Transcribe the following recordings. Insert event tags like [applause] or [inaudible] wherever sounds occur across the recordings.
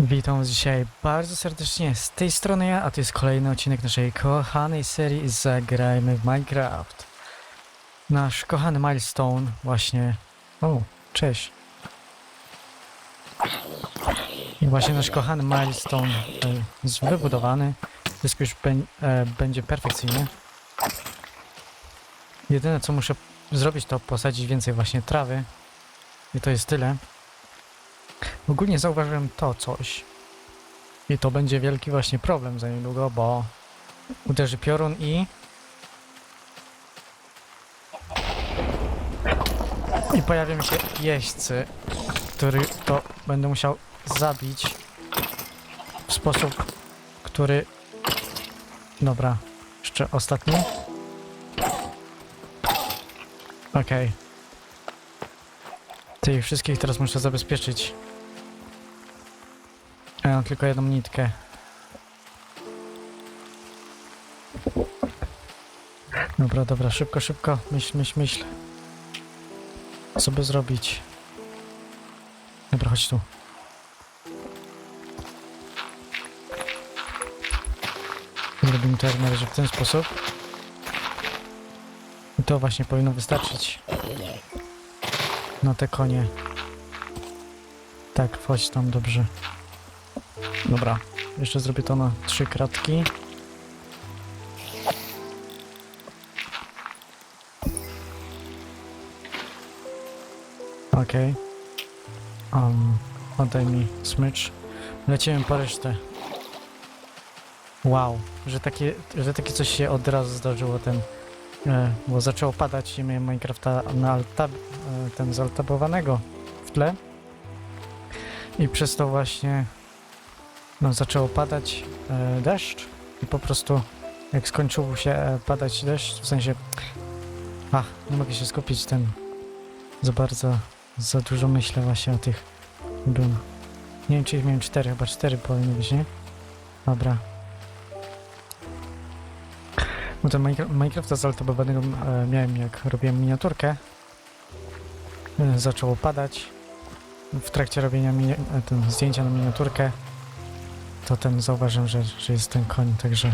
Witam dzisiaj bardzo serdecznie z tej strony ja, a to jest kolejny odcinek naszej kochanej serii Zagrajmy w Minecraft. Nasz kochany milestone właśnie... O, cześć. I właśnie nasz kochany milestone e, jest wybudowany. Wszystko już e, będzie perfekcyjnie. Jedyne co muszę zrobić to posadzić więcej właśnie trawy. I to jest tyle. Ogólnie zauważyłem to coś. I to będzie wielki właśnie problem za niedługo, bo uderzy piorun i... I pojawią się jeźdźcy, który to będę musiał zabić w sposób, który... Dobra, jeszcze ostatni. Okej. Tych wszystkich teraz muszę zabezpieczyć. Mam tylko jedną nitkę. Dobra, dobra, szybko, szybko. Myśl, myśl, myśl. Co by zrobić? Dobra, chodź tu. Zrobimy to jak na razie w ten sposób. I to właśnie powinno wystarczyć. Na te konie. Tak, wchodź tam, dobrze. Dobra, jeszcze zrobię to na trzy kratki. Okej. Um, oddaj mi smycz. Lecimy po resztę. Wow, że takie, że takie coś się od razu zdarzyło ten, e, bo zaczęło padać i miałem Minecrafta na altab, e, ten zaltabowanego w tle. I przez to właśnie no, zaczęło padać e, deszcz i po prostu jak skończył się e, padać deszcz, w sensie ach, nie mogę się skupić ten za bardzo, za dużo myślę właśnie o tych dum. Nie wiem czy ich miałem cztery, chyba cztery powinny być, nie? Dobra. No to Minecraft, Minecrafta zaltobowanego e, miałem jak robiłem miniaturkę. E, zaczęło padać. W trakcie robienia e, ten, zdjęcia na miniaturkę to ten zauważyłem, że, że jest ten koń, także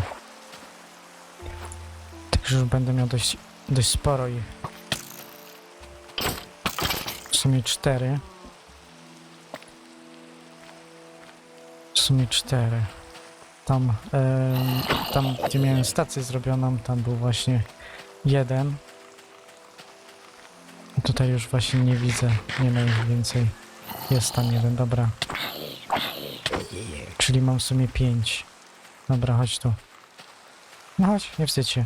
także już będę miał dość, dość sporo ich. W sumie cztery. W sumie cztery. Tam, em, tam gdzie miałem stację zrobioną, tam był właśnie jeden. Tutaj już właśnie nie widzę, nie ma ich więcej. Jest tam jeden, dobra. Czyli mam w sumie 5. Dobra, chodź tu. No chodź, nie wstydź się.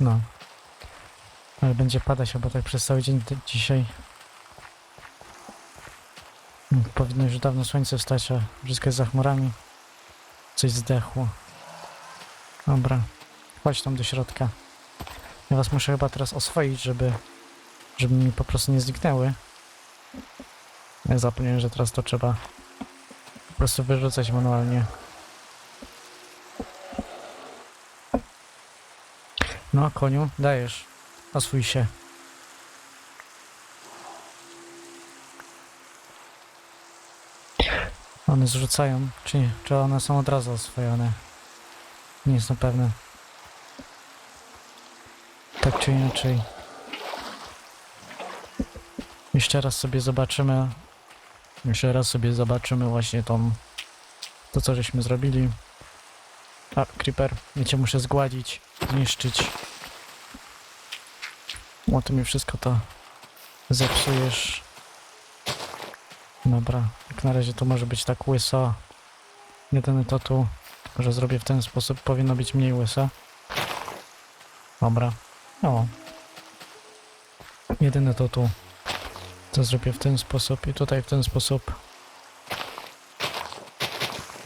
No. Ale będzie padać chyba tak przez cały dzień dzisiaj. Mm, Powinno już dawno słońce wstać, a wszystko jest za chmurami. Coś zdechło. Dobra. Chodź tam do środka. Ja was muszę chyba teraz oswoić, żeby... żeby mi po prostu nie zniknęły. Ja zapomniałem, że teraz to trzeba po prostu wyrzucać manualnie. No, koniu, dajesz. Oswój się. One zrzucają, czy nie? Czy one są od razu oswojone? Nie jestem pewny. Tak czy inaczej. Jeszcze raz sobie zobaczymy. Jeszcze raz sobie zobaczymy właśnie tą. To co żeśmy zrobili. A, Creeper, ja cię muszę zgładzić, zniszczyć. O, ty mi wszystko to zepsujesz. Dobra, jak na razie to może być tak łyso. Jedyne to tu, że zrobię w ten sposób, powinno być mniej łyso. Dobra. O. Jedyne to tu. To zrobię w ten sposób i tutaj w ten sposób.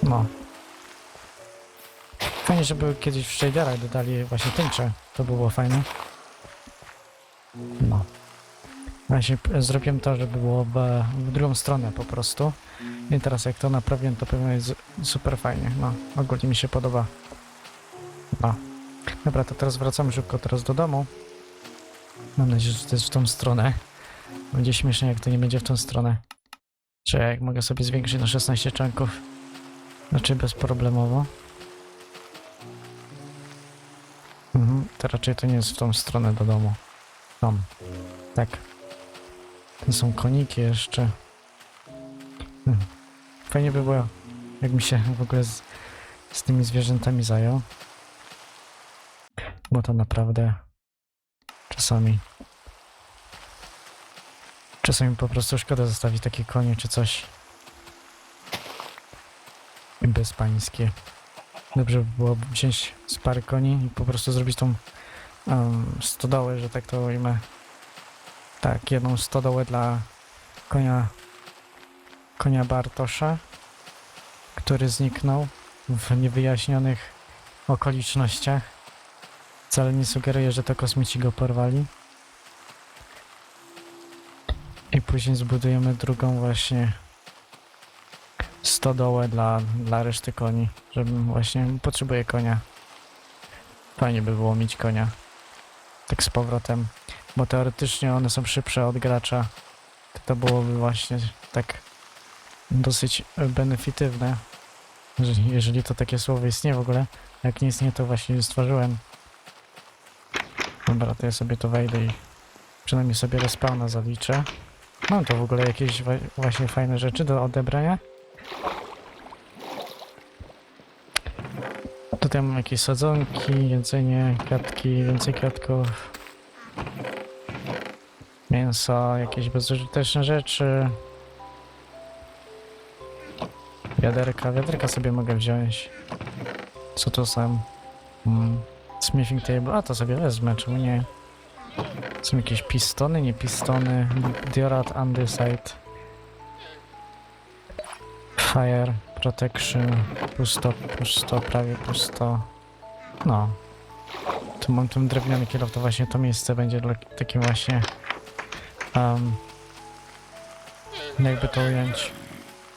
No. Fajnie, żeby kiedyś w shaderach dodali właśnie tęczę. To by było fajne. No. Właśnie zrobiłem to, żeby było w, drugą stronę po prostu. I teraz jak to naprawiłem, to pewnie jest super fajnie. No, ogólnie mi się podoba. No. Dobra, to teraz wracamy szybko teraz do domu. Mam nadzieję, że to jest w tą stronę. Będzie śmiesznie jak to nie będzie w tą stronę. Czy jak mogę sobie zwiększyć na 16 czanków. Znaczy bezproblemowo. Mhm, to raczej to nie jest w tą stronę do domu. Tam. Tak. To są koniki jeszcze. Hmm. Fajnie by było, jakbym się w ogóle z, z tymi zwierzętami zajął. Bo to naprawdę czasami czasami po prostu szkoda zostawić takie konie czy coś bezpańskie. Dobrze by było wziąć z koni i po prostu zrobić tą um, stodołę, że tak to ujmę. Tak, jedną stodołę dla konia konia Bartosza, który zniknął w niewyjaśnionych okolicznościach. Wcale nie sugeruję, że to kosmici go porwali. Później zbudujemy drugą właśnie stodołę dla, dla reszty koni, żebym właśnie potrzebuję konia. Fajnie by było mieć konia. Tak z powrotem. Bo teoretycznie one są szybsze od gracza. To, byłoby właśnie tak dosyć benefitywne. Jeżeli, to takie słowo istnieje w ogóle. Jak nie istnieje, to właśnie stworzyłem. Dobra, to ja sobie to wejdę i przynajmniej sobie respawna zaliczę. Mam to w ogóle jakieś właśnie fajne rzeczy do odebrania. Tutaj mam jakieś sadzonki, jedzenie, kwiatki, więcej kwiatków. Mięso, jakieś bezużyteczne rzeczy. Wiaderka, wiaderka sobie mogę wziąć. Co to są? Mm. Smithing table, a to sobie wezmę, czemu nie? Są jakieś pistony, nie pistony. Diorat andesite. Fire protection. Pusto, pusto, prawie pusto. No. Tu mam ten drewniany kielow, to właśnie to miejsce będzie dla takim właśnie um, jakby to ująć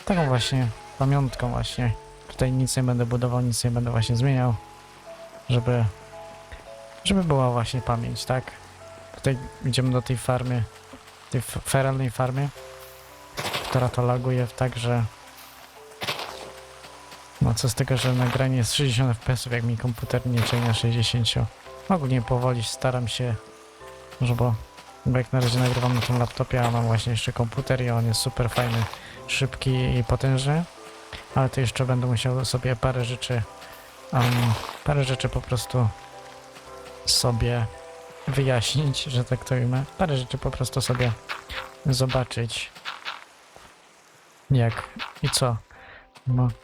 taką właśnie pamiątką właśnie. Tutaj nic nie będę budował, nic nie będę właśnie zmieniał, żeby żeby była właśnie pamięć, tak? Idziemy do tej farmy, tej feralnej farmy, która to laguje tak, że no co z tego, że nagranie jest 60 fps, jak mi komputer nie ciągnie 60. Ogólnie powoli staram się, że bo, bo jak na razie nagrywam na tym laptopie, a mam właśnie jeszcze komputer i on jest super fajny, szybki i potężny. Ale to jeszcze będę musiał sobie parę rzeczy, um, parę rzeczy po prostu sobie wyjaśnić, że tak to ujmę. Parę rzeczy po prostu sobie zobaczyć. Jak i co.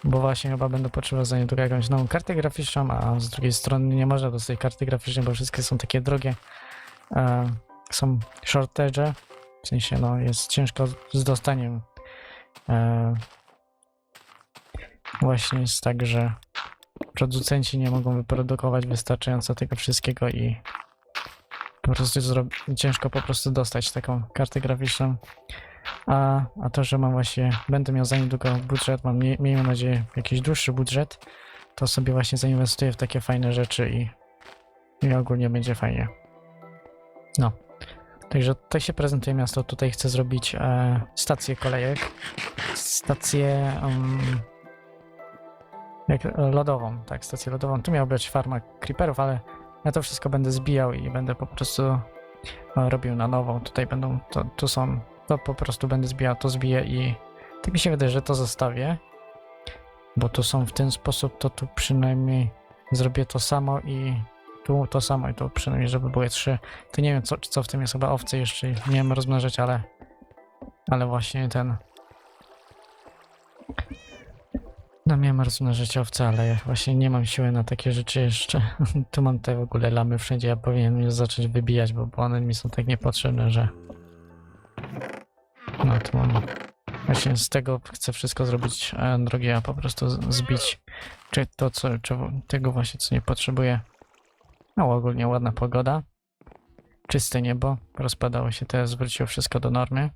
Bo właśnie chyba będę potrzebował za niedługo jakąś nową kartę graficzną, a z drugiej strony nie można dostać karty graficznej, bo wszystkie są takie drogie. E, są shortage, w sensie no jest ciężko z dostaniem. E, właśnie jest tak, że producenci nie mogą wyprodukować wystarczająco tego wszystkiego i po prostu ciężko po prostu dostać taką kartę graficzną. A, a to, że mam właśnie, będę miał za niedługo budżet, mam, mie- miejmy nadzieję, jakiś dłuższy budżet, to sobie właśnie zainwestuję w takie fajne rzeczy i, i ogólnie będzie fajnie. No. Także tutaj się prezentuje miasto. Tutaj chcę zrobić e, stację kolejek. Stację um, jak, lodową, tak, stację lodową. Tu miała być farma creeperów, ale ja to wszystko będę zbijał i będę po prostu e, robił na nową. Tutaj będą, to, tu są, to po prostu będę zbijał, to zbiję i tak mi się wydaje, że to zostawię. Bo tu są w ten sposób, to tu przynajmniej zrobię to samo i tu to samo i tu przynajmniej, żeby były trzy. To nie wiem, co, co w tym jest, chyba owce jeszcze nie wiem rozmnożyć, ale ale właśnie ten no miałem rozmnożyć owce, ale właśnie nie mam siły na takie rzeczy jeszcze. [laughs] tu mam te w ogóle lamy wszędzie, ja powinienem je zacząć wybijać, bo, one mi są tak niepotrzebne, że no tu mam właśnie z tego chcę wszystko zrobić e, drogie, a po prostu zbić czy to, co, czy tego właśnie, co nie potrzebuję. No ogólnie ładna pogoda. Czyste niebo. Rozpadało się teraz, zwróciło wszystko do normy.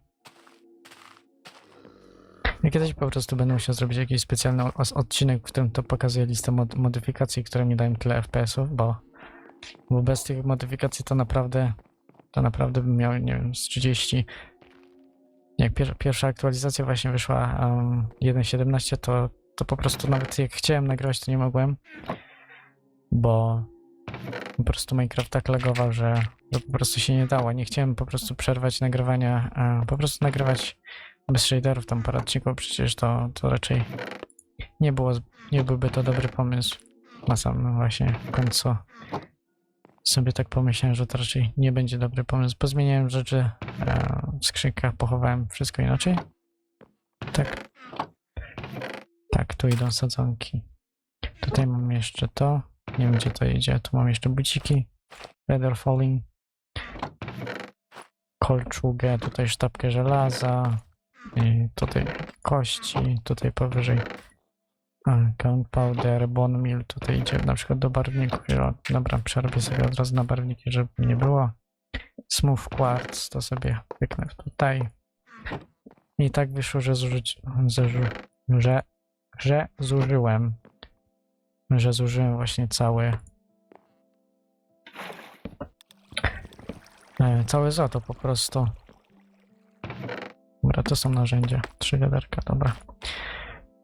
Kiedyś po prostu będę musiał zrobić jakiś specjalny odcinek, w którym to pokazuję listę mod modyfikacji, które mi dają tyle FPS-ów, bo, bo bez tych modyfikacji to naprawdę to naprawdę bym miał, nie wiem, z 30 jak pier pierwsza aktualizacja właśnie wyszła um, 1.17, to, to po prostu nawet jak chciałem nagrywać, to nie mogłem, bo po prostu Minecraft tak lagował, że, że po prostu się nie dało. Nie chciałem po prostu przerwać nagrywania, po prostu nagrywać bez shaderów tam parę odcinków, przecież to, to raczej nie było, nie byłby to dobry pomysł na samym właśnie końcu. Sobie tak pomyślałem, że to raczej nie będzie dobry pomysł. Pozmieniałem rzeczy e, w skrzynkach, pochowałem wszystko inaczej. Tak. Tak, tu idą sadzonki. Tutaj mam jeszcze to. Nie wiem gdzie to idzie. Tu mam jeszcze buciki. Feather falling. Kolczugę, tutaj sztabkę żelaza. I tutaj kości, tutaj powyżej gunpowder, bone meal, tutaj idzie na przykład do barwników. Dobra, przerobię sobie od razu na barwniki, żeby nie było. Smooth quartz, to sobie pyknę tutaj. I tak wyszło, że zużyć, zuży, że, że zużyłem, że zużyłem właśnie cały e, całe złoto po prostu. Dobra, to są narzędzia. Trzy wiaderka, dobra.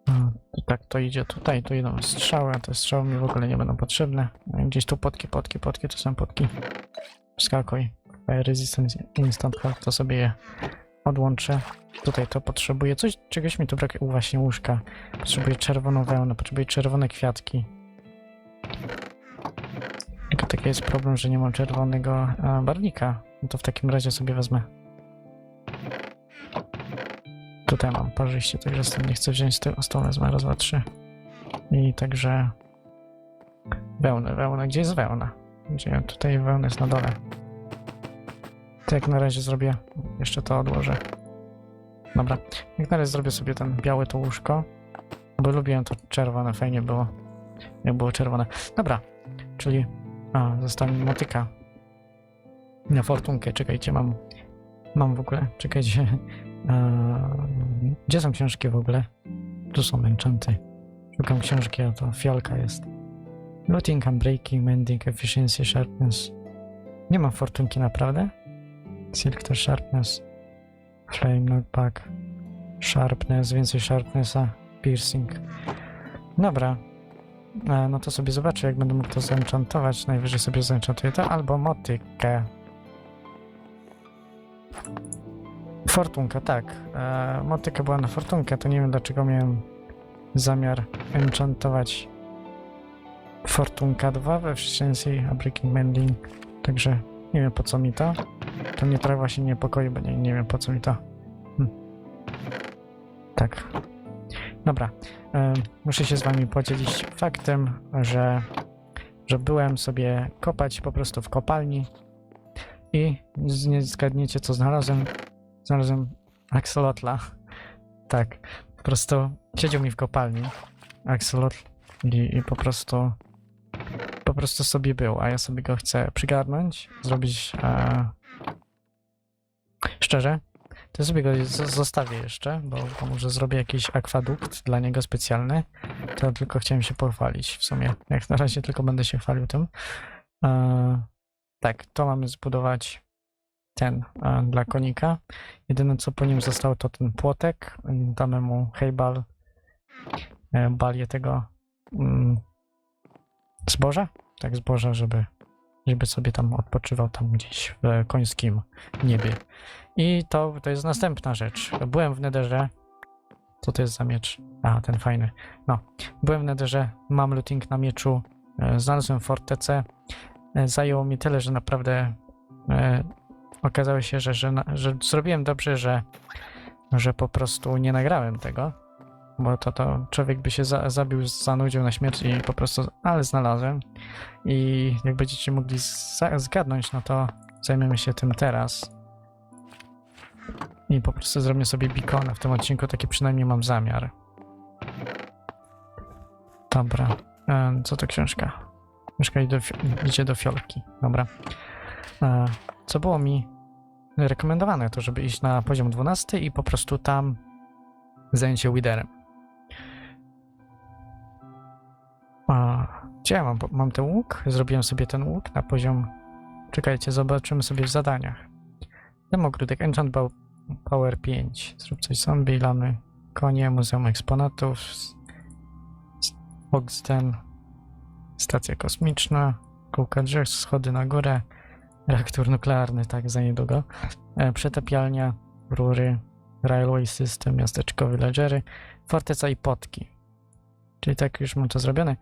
Mm, to Tak, to idzie tutaj, tu idą strzały, a te strzały mi w ogóle nie będą potrzebne. Gdzieś tu potki, potki, potki, to są potki. Wskakuj. Fire Resistance Instant Health, to sobie je odłączę. Tutaj to potrzebuję. Coś, czegoś mi tu brakuje. Właśnie łóżka. Potrzebuję czerwoną wełnę, potrzebuję czerwone kwiatki. Tylko taki jest problem, że nie mam czerwonego e, barwnika. No to w takim razie sobie wezmę. Tutaj mam parzyście, także stąd nie chcę wziąć z tego, z tą wezmę raz. I także wełnę, wełnę. Gdzie jest wełna? Gdzie tutaj wełna jest na dole. To jak na razie zrobię, jeszcze to odłożę. Dobra, jak na razie zrobię sobie ten białe to łóżko, bo lubiłem to czerwone, fajnie było, jak było czerwone. Dobra, czyli, a, została mi motyka na fortunkę, czekajcie, mam, mam w ogóle, czekajcie, Gdzie są książki w ogóle? Tu są enchanty. Szukam książki, a to fiolka jest. Looting, unbreaking, mending, efficiency, sharpness. Nie mam fortunki naprawdę. Silk to sharpness. Flame, knockback. Sharpness, więcej sharpnessa. Piercing. Dobra. E, no to sobie zobaczę, jak będę mógł to zenchantować. Najwyżej sobie zenchantuję to, albo motykę. Fortunka, tak. E, motyka była na fortunkę, to nie wiem dlaczego miałem zamiar enchantować Fortunka 2 we Efficiency, a Breaking Mending, także nie wiem po co mi to. To mnie trochę właśnie niepokoi, bo nie, nie wiem po co mi to. Hm. Tak. Dobra. E, muszę się z wami podzielić faktem, że, że byłem sobie kopać po prostu w kopalni i nie zgadniecie co znalazłem. Znalazłem axolotla. Tak. Po prostu siedział mi w kopalni. Axolotl i, i po prostu po prostu sobie był, a ja sobie go chcę przygarnąć, zrobić e, szczerze, to sobie go zostawię jeszcze, bo, bo może zrobię jakiś akwadukt dla niego specjalny. To tylko chciałem się pochwalić w sumie. Jak na razie tylko będę się chwalił tym. E, tak, to mamy zbudować ten e, dla konika. Jedyne co po nim zostało to ten płotek. Damy mu hejbal, e, balię tego mm, zboża. Tak, zboża, żeby, żeby sobie tam odpoczywał tam gdzieś w końskim niebie. I to, to jest następna rzecz. Byłem w Nederze. Co to jest za miecz? A, ten fajny. No, byłem w Nederze, mam looting na mieczu, e, znalazłem fortecę. E, Zajęło mi tyle, że naprawdę e, okazało się, że, że, że zrobiłem dobrze, że, że po prostu nie nagrałem tego, bo to, to człowiek by się za, zabił, zanudził na śmierć i po prostu, ale znalazłem. I jak będziecie mogli zgadnąć, no to zajmiemy się tym teraz. I po prostu zrobię sobie bikona w tym odcinku, taki przynajmniej mam zamiar. Dobra. E, co to książka? Książka idzie do, idzie fiolki. Dobra. E, co było mi rekomendowane, to żeby iść na poziom 12 i po prostu tam zająć się Widerem. Gdzie ja mam, mam ten łuk? Zrobiłem sobie ten łuk na poziom... Czekajcie, zobaczymy sobie w zadaniach. Demogródek, enchant Power 5. Zrób coś zombie, lamy, konie, muzeum eksponatów, Oxden, stacja kosmiczna, kółka drzew, schody na górę, reaktor nuklearny, tak, za niedługo, e, przetapialnia, rury, railway system, miasteczko, villagery, forteca i potki. Czyli tak już mam to zrobione.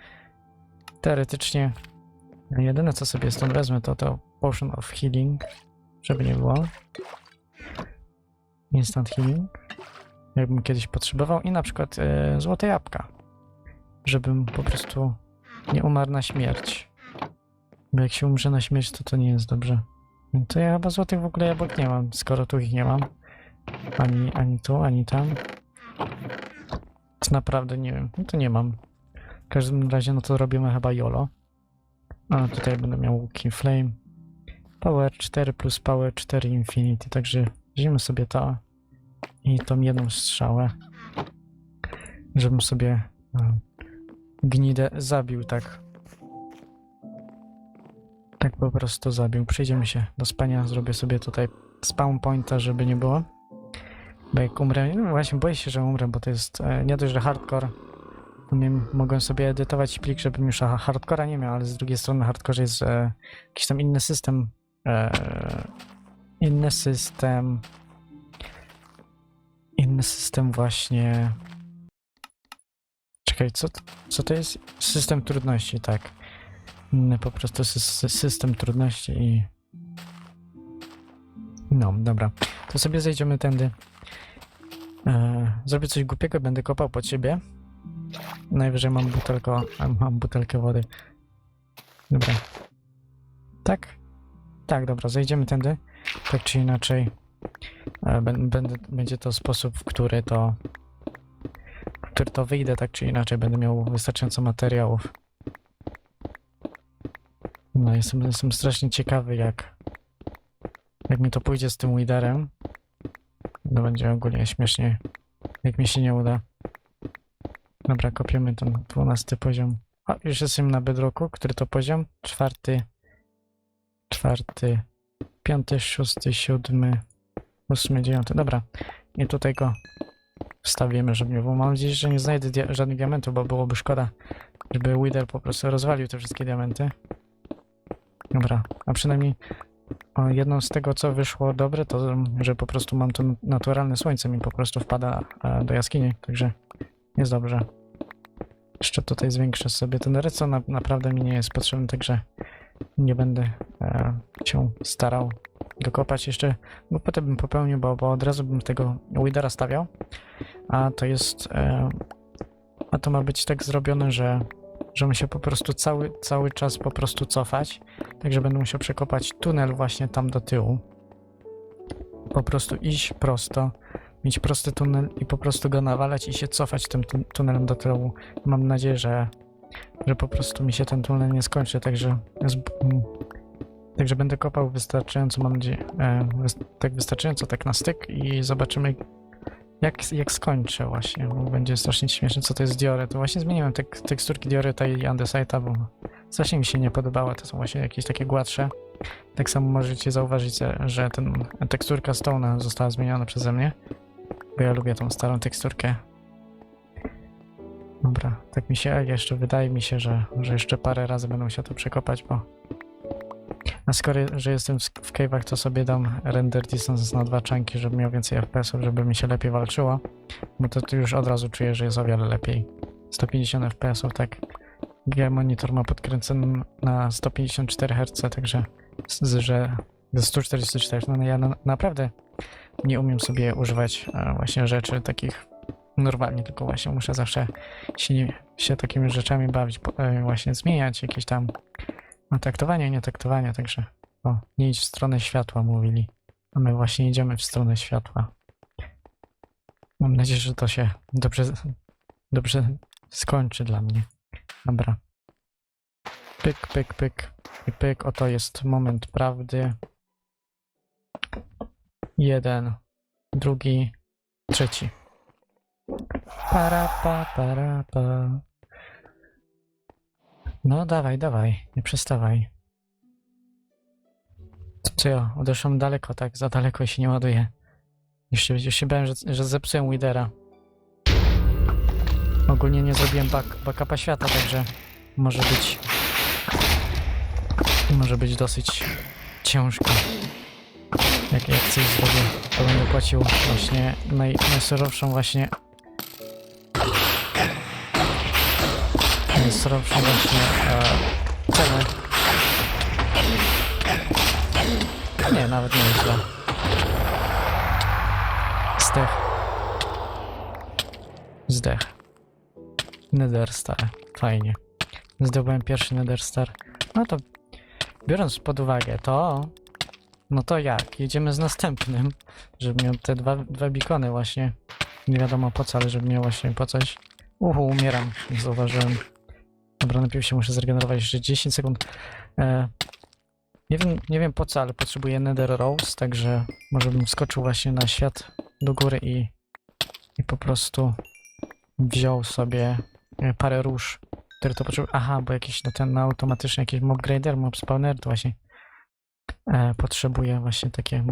Teoretycznie jedyne co sobie stąd wezmę to to Potion of Healing, żeby nie było. Instant Healing, jakbym kiedyś potrzebował i na przykład e, złote jabłka, żebym po prostu nie umarł na śmierć. Bo jak się umrze na śmierć, to to nie jest dobrze. To ja chyba złotych w ogóle jabłek nie mam, skoro tu ich nie mam. Ani, ani tu, ani tam. To naprawdę nie wiem. No to nie mam. W każdym razie, no to robimy chyba YOLO. A tutaj będę miał łuki Flame. Power 4 plus Power 4 Infinity, także weźmiemy sobie to i tą jedną strzałę, żebym sobie e, gnidę zabił tak. Tak po prostu zabił. Przejdziemy się do spania, zrobię sobie tutaj spawn pointa, żeby nie było. Bo jak umrę, no właśnie boję się, że umrę, bo to jest e, nie dość, że hardcore. Umiem, mogłem sobie edytować plik, żebym już ha- hardcora nie miał, ale z drugiej strony hardcore jest e, jakiś tam inny system. E, inny system. Inny system właśnie. Czekaj, co, co to jest? System trudności, tak. Po prostu sy- system trudności i. No, dobra. To sobie zejdziemy tędy. E, zrobię coś głupiego, będę kopał pod siebie. Najwyżej mam butelkę, mam butelkę wody. Dobra. Tak? Tak, dobra, zejdziemy tędy. Tak czy inaczej. E, bę- będę, będzie to sposób, w który to w który to wyjdę, tak czy inaczej. Będę miał wystarczająco materiałów. No, jestem, jestem strasznie ciekawy, jak jak mi to pójdzie z tym Widerem. No będzie ogólnie śmiesznie, jak mi się nie uda. Dobra, kopiemy ten 12 poziom. O, już jestem na bedrocku. Który to poziom? Czwarty, czwarty, piąty, szósty, siódmy, ósmy, dziewiąty. Dobra. I tutaj go wstawimy, żeby nie było. Mam nadzieję, że nie znajdę dia żadnych diamentów, bo byłoby szkoda, żeby Wither po prostu rozwalił te wszystkie diamenty. Dobra, a przynajmniej o, jedną z tego, co wyszło dobre, to że po prostu mam to naturalne słońce mi po prostu wpada e, do jaskini, także jest dobrze. Jeszcze tutaj zwiększę sobie ten reco, na, naprawdę mi nie jest potrzebny, także nie będę e, się starał dokopać jeszcze, bo potem bym popełnił, bo, bo od razu bym tego Widera stawiał, a to jest, e, a to ma być tak zrobione, że że my się po prostu cały, cały czas po prostu cofać, także będę musiał przekopać tunel właśnie tam do tyłu. Po prostu iść prosto, mieć prosty tunel i po prostu go nawalać i się cofać tym tun- tunelem do tyłu. Mam nadzieję, że, że po prostu mi się ten tunel nie skończy, także Także będę kopał wystarczająco, mam nadzieję, e, tak wystarczająco tak na styk i zobaczymy jak, jak skończę właśnie, bo będzie strasznie śmieszne, co to jest Diory. To właśnie zmieniłem tek teksturki Dioryta i Andesite'a, bo strasznie mi się nie podobały, to są właśnie jakieś takie gładsze. Tak samo możecie zauważyć, że- ten teksturka Stone'a została zmieniona przeze mnie, bo ja lubię tą starą teksturkę. Dobra, tak mi się jeszcze wydaje mi się, że, że jeszcze parę razy będę musiał to przekopać, bo a skoro, że jestem w, w cave'ach, to sobie dam render distance na dwa czanki, żeby miał więcej FPS-ów, żeby mi się lepiej walczyło. Bo to tu już od razu czuję, że jest o wiele lepiej. 150 FPS-ów, tak. G-monitor ma podkręcony na 154 Hz, także z, że do 144. No ja na, naprawdę nie umiem sobie używać e, właśnie rzeczy takich normalnie, tylko właśnie muszę zawsze się, się takimi rzeczami bawić, e, właśnie zmieniać jakieś tam no traktowanie, nie traktowanie, także o, nie idź w stronę światła, mówili. A my właśnie idziemy w stronę światła. Mam nadzieję, że to się dobrze, dobrze skończy dla mnie. Dobra. Pyk, pyk, pyk i pyk. Oto jest moment prawdy. Jeden, drugi, trzeci. Para, pa, para, pa. No dawaj, dawaj, nie przestawaj. Co ja, odeszłam daleko, tak, za daleko się nie ładuje. Się, już się bałem, że, że zepsułem Widera. Ogólnie nie zrobiłem back, backupa świata, także może być... Może być dosyć ciężko. Jak, jak coś zrobię, to będę płacił właśnie naj, najsurowszą właśnie... Najsurowszą właśnie e, cenę. Nie, nawet nie źle. Zdech. Zdech. Nether Star. Fajnie. Zdobyłem pierwszy Nether Star. No to biorąc pod uwagę to, no to jak? Jedziemy z następnym, żeby miał te dwa, dwa bikony właśnie. Nie wiadomo po co, ale żeby miał właśnie po coś. Uhu, umieram, zauważyłem. Dobra, najpierw się muszę zregenerować jeszcze 10 sekund. E, nie wiem, nie wiem po co, ale potrzebuję Nether Rose, także może bym skoczył właśnie na świat do góry i, i po prostu wziął sobie e, parę róż, które to potrzebuję. Aha, bo jakiś na ten automatyczny jakiś mob grader, mob spawner, to właśnie e, potrzebuję właśnie takie,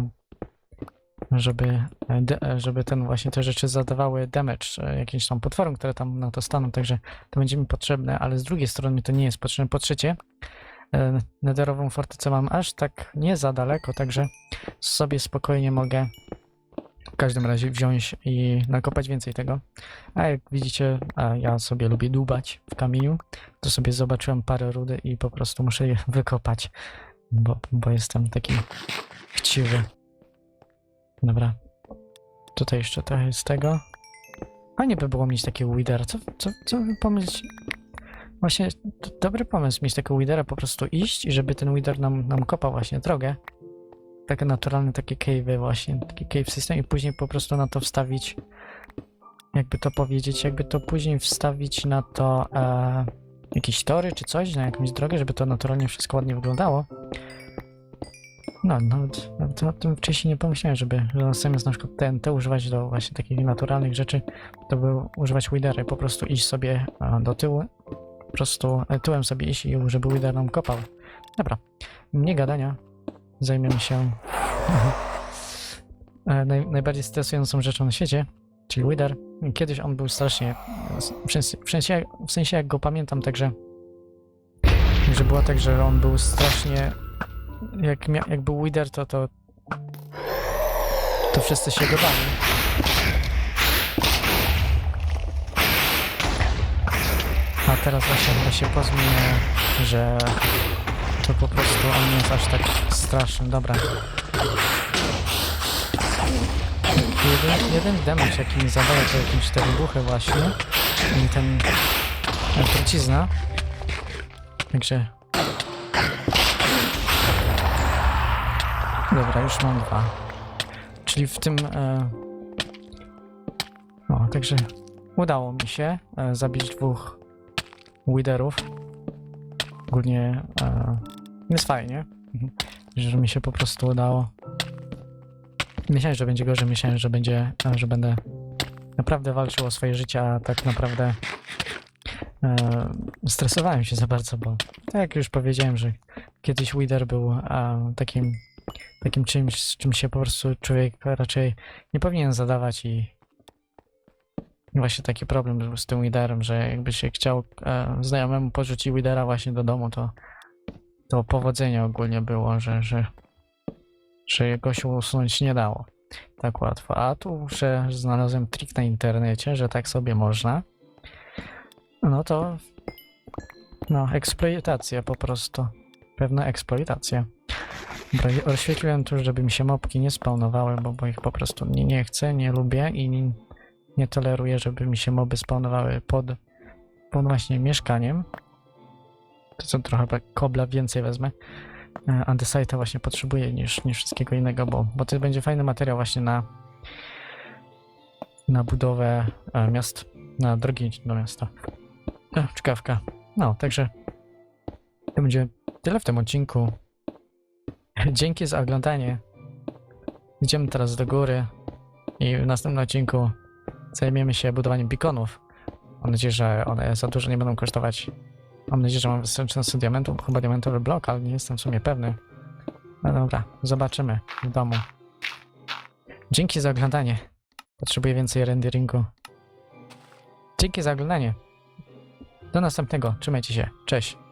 żeby, e, de, e, żeby ten właśnie te rzeczy zadawały damage e, jakimś tam potworom, które tam na to staną, także to będzie mi potrzebne, ale z drugiej strony mi to nie jest potrzebne. Po trzecie, e, netherową fortecę mam aż tak nie za daleko, także sobie spokojnie mogę każdym razie wziąć i nakopać więcej tego. A jak widzicie, a ja sobie lubię dłubać w kamieniu, to sobie zobaczyłem parę rudy i po prostu muszę je [laughs] wykopać, bo, bo jestem taki chciwy. Dobra. Tutaj jeszcze trochę z tego. Fajnie by było mieć takiego widera. Co, co, co wy pomyśl? Właśnie dobry pomysł mieć takiego widera, po prostu iść i żeby ten wider nam, nam kopał właśnie drogę. Takie naturalne takie cave'y właśnie, taki cave system i później po prostu na to wstawić, jakby to powiedzieć, jakby to później wstawić na to e, jakieś tory czy coś, na jakąś drogę, żeby to naturalnie wszystko ładnie wyglądało. No, nawet, nawet o tym wcześniej nie pomyślałem, żeby że zamiast na przykład TNT używać do właśnie takich naturalnych rzeczy, to by używać widera po prostu iść sobie e, do tyłu, po prostu tyłem sobie iść i żeby wider nam kopał. Dobra, nie gadania, zajmiemy się e, naj, najbardziej stresującą rzeczą na świecie, czyli Wither. Kiedyś on był strasznie, w sensie, w sensie, jak go pamiętam, także że było tak, że on był strasznie, jak, mia, jak był Wither, to, to to wszyscy się go bali. A teraz właśnie chyba się pozmienia, że to po prostu on jest aż tak straszny. Dobra. Jeden, jeden damage jaki mi zadaje to jakieś te wybuchy właśnie. I ten e, trucizna. Także... Dobra, już mam dwa. Czyli w tym... E... Także udało mi się e, zabić dwóch Widerów. Ogólnie e, jest fajnie, mhm. że mi się po prostu udało. Myślałem, że będzie gorzej, myślałem, że będzie, e, że będę naprawdę walczył o swoje życie, a tak naprawdę e, stresowałem się za bardzo, bo tak jak już powiedziałem, że kiedyś Wither był e, takim, takim czymś, z czym się po prostu człowiek raczej nie powinien zadawać i właśnie taki problem z tym Widerem, że jakby się chciał e, znajomemu porzucić Widera właśnie do domu, to to powodzenie ogólnie było, że, że, że jego się usunąć nie dało tak łatwo. A tu, że znalazłem trik na internecie, że tak sobie można, no to no, eksploitacja po prostu. Pewna eksploitacja. Dobra, rozświetliłem tu, żeby mi się mopki nie spawnowały, bo, bo ich po prostu nie, nie chcę, nie lubię i nie, toleruję, żeby mi się moby spawnowały pod, pod właśnie mieszkaniem. To co trochę tak kobla więcej wezmę. E, Andesite'a właśnie potrzebuję niż, niż wszystkiego innego, bo, bo to będzie fajny materiał właśnie na na budowę e, miast, na drogi do miasta. E, czkawka. No, także to będzie tyle w tym odcinku. Dzięki za oglądanie. Idziemy teraz do góry i w następnym odcinku zajmiemy się budowaniem beaconów. Mam nadzieję, że one za dużo nie będą kosztować. Mam nadzieję, że mam wystarczająco diamentów. Chyba diamentowy blok, ale nie jestem w sumie pewny. No dobra, zobaczymy w domu. Dzięki za oglądanie. Potrzebuję więcej renderingu. Dzięki za oglądanie. Do następnego. Trzymajcie się. Cześć.